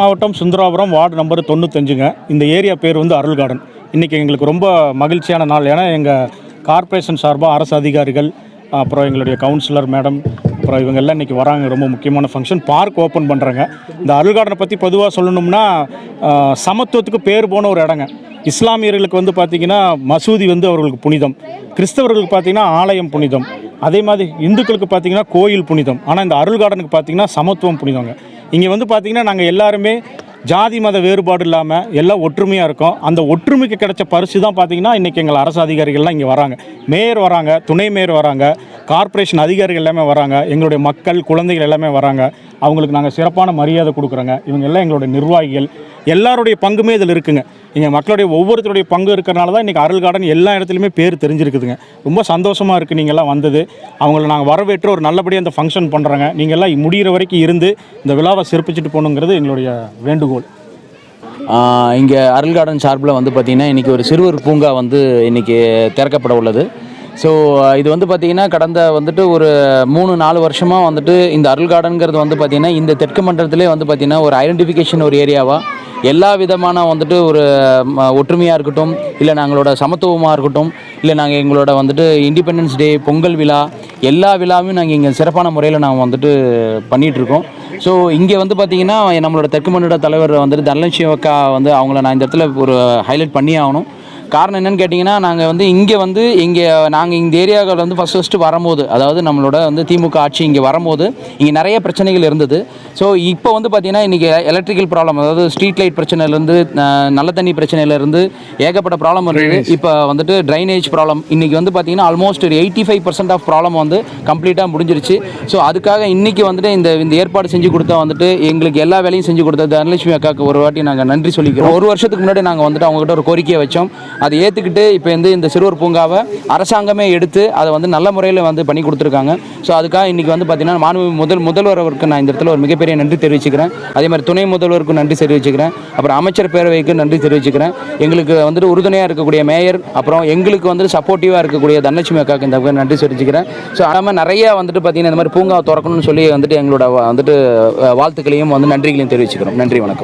மாவட்டம் Sundarapuram ward number தொண்ணூத்தஞ்சுங்க. இந்த area பேர் வந்து அருள் கார்டன் இன்றைக்கி எங்களுக்கு ரொம்ப மகிழ்ச்சியான நாள். ஏன்னா எங்கள் கார்ப்பரேஷன் சார்பாக அரசு அதிகாரிகள் அப்புறம் எங்களுடைய கவுன்சிலர் மேடம் அப்புறம் இவங்கெல்லாம் இன்றைக்கி வராங்க. ரொம்ப முக்கியமான ஃபங்க்ஷன் பார்க் ஓப்பன் பண்ணுறாங்க இந்த அருள் கார்டனை பற்றி பொதுவாக சொல்லணும்னா சமத்துவத்துக்கு பேர் போன ஒரு இடங்க. இஸ்லாமியர்களுக்கு வந்து பார்த்திங்கன்னா மசூதி வந்து அவர்களுக்கு புனிதம். கிறிஸ்தவர்களுக்கு பார்த்திங்கன்னா ஆலயம் புனிதம். அதே மாதிரி இந்துக்களுக்கு பார்த்திங்கன்னா கோயில் புனிதம். ஆனால் இந்த அருள் கார்டனுக்கு பார்த்திங்கன்னா சமத்துவம் புனிதங்க. இங்கே வந்து பார்த்திங்கன்னா நாங்கள் எல்லாருமே ஜாதி மத வேறுபாடு இல்லாமல் எல்லாம் ஒற்றுமையாக இருக்கோம். அந்த ஒற்றுமைக்கு கிடைச்ச பரிசு தான் பார்த்திங்கன்னா இன்றைக்கி எங்கள் அரசு அதிகாரிகள்லாம் இங்கே வராங்க. மேயர் வராங்க துணை மேயர் வராங்க. கார்ப்பரேஷன் அதிகாரிகள் எல்லாமே வராங்க. எங்களுடைய மக்கள் குழந்தைகள் எல்லாமே வராங்க. அவங்களுக்கு நாங்கள் சிறப்பான மரியாதை கொடுக்குறோங்க. இவங்க எல்லாம் எங்களுடைய நிர்வாகிகள். எல்லாருடைய பங்குமே இதில் இருக்குங்க. இங்கே மக்களுடைய ஒவ்வொருத்தருடைய பங்கு இருக்கிறனால தான் இன்றைக்கி அருள் கார்டன் எல்லா இடத்துலையுமே பேர் தெரிஞ்சிருக்குதுங்க. ரொம்ப சந்தோஷமாக இருக்குது நீங்கள்லாம் வந்தது. அவங்கள நாங்கள் வரவேற்று ஒரு நல்லபடியாக அந்த ஃபங்க்ஷன் பண்ணுறோங்க நீங்கள் எல்லாம் முடிகிற வரைக்கும் இருந்து இந்த விழாவை சிறப்பிச்சுட்டு போகணுங்கிறது எங்களுடைய வேண்டுகோள். இங்கே அருள் கார்டன் சார்பில் வந்து பார்த்திங்கன்னா இன்றைக்கி ஒரு சிறுவர் பூங்கா வந்து இன்றைக்கி திறக்கப்பட உள்ளது. ஸோ uh, இது வந்து பார்த்திங்கன்னா கடந்த வந்துட்டு ஒரு மூணு நாலு வருஷமாக வந்துட்டு இந்த அருள் கார்டனுங்கிறது வந்து பார்த்திங்கன்னா இந்த தெற்கு மண்டலத்திலே வந்து பார்த்திங்கன்னா ஒரு ஐடென்டிஃபிகேஷன் ஒரு ஏரியாவாக எல்லா விதமான வந்துட்டு ஒரு ஒற்றுமையாக இருக்கட்டும் இல்லை நாங்களோட சமத்துவமாக இருக்கட்டும் இல்லை நாங்கள் எங்களோட வந்துட்டு இண்டிபெண்டன்ஸ் டே பொங்கல் விழா எல்லா விழாவையும் நாங்கள் இங்கே சிறப்பான முறையில் நாங்கள் வந்துட்டு பண்ணிகிட்ருக்கோம் ஸோ இங்கே வந்து பார்த்திங்கன்னா நம்மளோட தெற்கு மண்டல தலைவர் வந்துட்டு தனலட்சுமி அக்கா வந்து அவங்கள நான் இந்த இடத்துல ஒரு ஹைலைட் பண்ணி ஆகணும். காரணம் என்னன்னு கேட்டிங்கன்னா நாங்கள் வந்து இங்கே வந்து இங்கே நாங்கள் இந்த ஏரியாவில் வந்து ஃபஸ்ட் ஃபஸ்ட்டு வரும்போது அதாவது நம்மளோட வந்து திமுக ஆட்சி இங்கே வரும்போது இங்கே நிறைய பிரச்சனைகள் இருந்தது. ஸோ இப்போ வந்து பார்த்திங்கன்னா இன்றைக்கி எலக்ட்ரிக்கல் ப்ராப்ளம் அதாவது ஸ்ட்ரீட் லைட் பிரச்சனையிலேருந்து நல்ல தண்ணி பிரச்சனையிலேருந்து ஏகப்பட்ட ப்ராப்ளம் இருக்குது இப்போ வந்துட்டு ட்ரைனேஜ் ப்ராப்ளம் இன்றைக்கி வந்து பார்த்திங்கன்னா ஆல்மோஸ்ட் ஒரு eighty five percent of problem வந்து கம்ப்ளீட்டாக முடிஞ்சிருச்சு. ஸோ அதுக்காக இன்றைக்கி வந்துட்டு இந்த இந்த ஏற்பாடு செஞ்சு கொடுத்தா வந்துட்டு எங்களுக்கு எல்லா வேலையும் செஞ்சு கொடுத்த தனலட்சுமி அக்காவுக்கு ஒரு வாட்டி நாங்கள் நன்றி சொல்லிக்கிறோம். ஒரு வருஷத்துக்கு முன்னாடி நாங்கள் வந்துட்டு அவங்ககிட்ட ஒரு கோரிக்கையை வச்சோம். அதை ஏற்றுக்கிட்டு இப்போ வந்து இந்த சிறுவர் பூங்காவை அரசாங்கமே எடுத்து அதை வந்து நல்ல முறையில் வந்து பண்ணி கொடுத்துருக்காங்க. ஸோ அதுக்காக இன்றைக்கி வந்து பார்த்திங்கன்னா மாண்பு முதல் முதல்வர் அவருக்கு நான் இந்த இடத்துல ஒரு மிகப்பெரிய நன்றி தெரிவிச்சுக்கிறேன். அதே மாதிரி துணை முதல்வருக்கும் நன்றி தெரிவிச்சுக்கிறேன். அப்புறம் அமைச்சர் பேரவைக்கு நன்றி தெரிவிச்சுக்கிறேன். எங்களுக்கு வந்துட்டு உறுதுணையாக இருக்கக்கூடிய மேயர் அப்புறம் எங்களுக்கு வந்து சப்போர்ட்டிவாக இருக்கக்கூடிய தனலட்சுமி அக்காவுக்கு இந்த நன்றி தெரிவிச்சுக்கிறேன். ஸோ அதனால் நிறைய வந்துட்டு பார்த்தீங்கன்னா இந்த மாதிரி பூங்காவை திறக்கணும்னு சொல்லி வந்துட்டு எங்களோட வந்துட்டு வாழ்த்துக்களையும் வந்து நன்றிகளையும் தெரிவிச்சுக்கிறோம். நன்றி வணக்கம்.